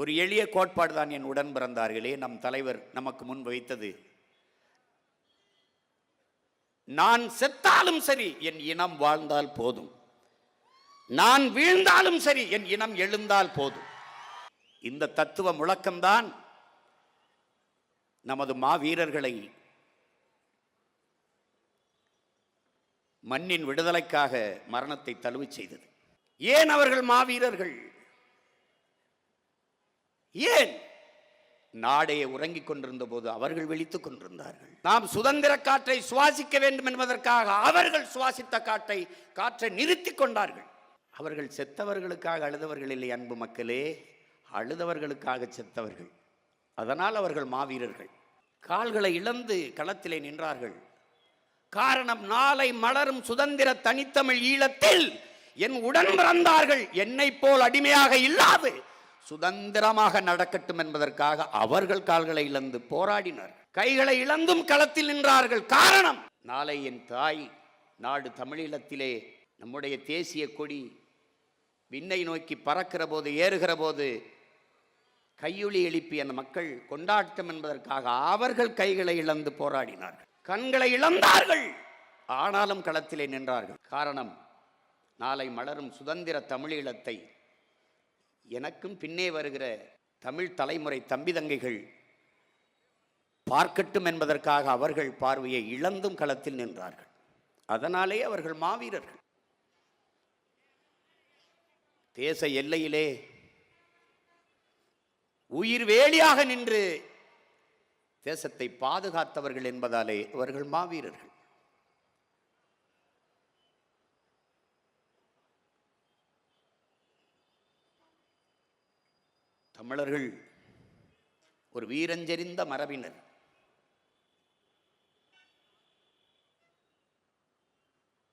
ஒரு எளிய கோட்பாடு தான் என் உடன் பிறந்தார்களே நம் தலைவர் நமக்கு முன் வைத்தது. நான் செத்தாலும் சரி என் இனம் வாழ்ந்தால் போதும். நான் வீழ்ந்தாலும் சரி என் இனம் எழுந்தால் போதும். இந்த தத்துவ முழக்கம்தான் நமது மாவீரர்களை மண்ணின் விடுதலைக்காக மரணத்தை தழுவு செய்தது. ஏன் அவர்கள் மாவீரர்கள்? ஏன்? நாடே உறங்கிக் கொண்டிருந்த போது அவர்கள் விழித்துக் கொண்டிருந்தார்கள். நாம் சுதந்திர காற்றை சுவாசிக்க வேண்டும் என்பதற்காக அவர்கள் சுவாசித்த காற்றை காற்றை நிறுத்திக் கொண்டார்கள். அவர்கள் செத்தவர்களுக்காக அழுதவர்கள் இல்லை அன்பு மக்களே. அழுதவர்களுக்காக செத்தவர்கள். அதனால் அவர்கள் மாவீரர்கள். கால்களை இழந்து களத்திலே நின்றார்கள். காரணம் நாளை மலரும் சுதந்திர தனித்தமிழ் ஈழத்தில் என் உடன் பிறந்தார்கள். என்னைப் போல் அடிமையாக இல்லாது சுதந்திரமாக நடக்கட்டும் என்பதற்காக அவர்கள் கால்களை இழந்து போராடினர். கைகளை இழந்தும் களத்தில் நின்றார்கள். காரணம் நாளை என் தாய் நாடு தமிழீழத்திலே நம்முடைய தேசிய கொடி விண்ணை நோக்கி பறக்கிற போது ஏறுகிற போது கையொளி எழுப்பிய அந்த மக்கள் கொண்டாட்டம் என்பதற்காக அவர்கள் கைகளை இழந்து போராடினார்கள். கண்களை இழந்தார்கள். ஆனாலும் களத்திலே நின்றார்கள். காரணம் நாளை மலரும் சுதந்திர தமிழீழத்தை எனக்கும் பின்னே வருகிற தமிழ் தலைமுறை தம்பி தங்கைகள் பார்க்கட்டும் என்பதற்காக அவர்கள் பார்வையை இழந்தும் களத்தில் நின்றார்கள். அதனாலே அவர்கள் மாவீரர்கள். தேச எல்லையிலே உயிர் வேலியாக நின்று தேசத்தை பாதுகாத்தவர்கள் என்பதாலே அவர்கள் மாவீரர்கள். தமிழர்கள் ஒரு வீரஞ்செறிந்த மரபினர்.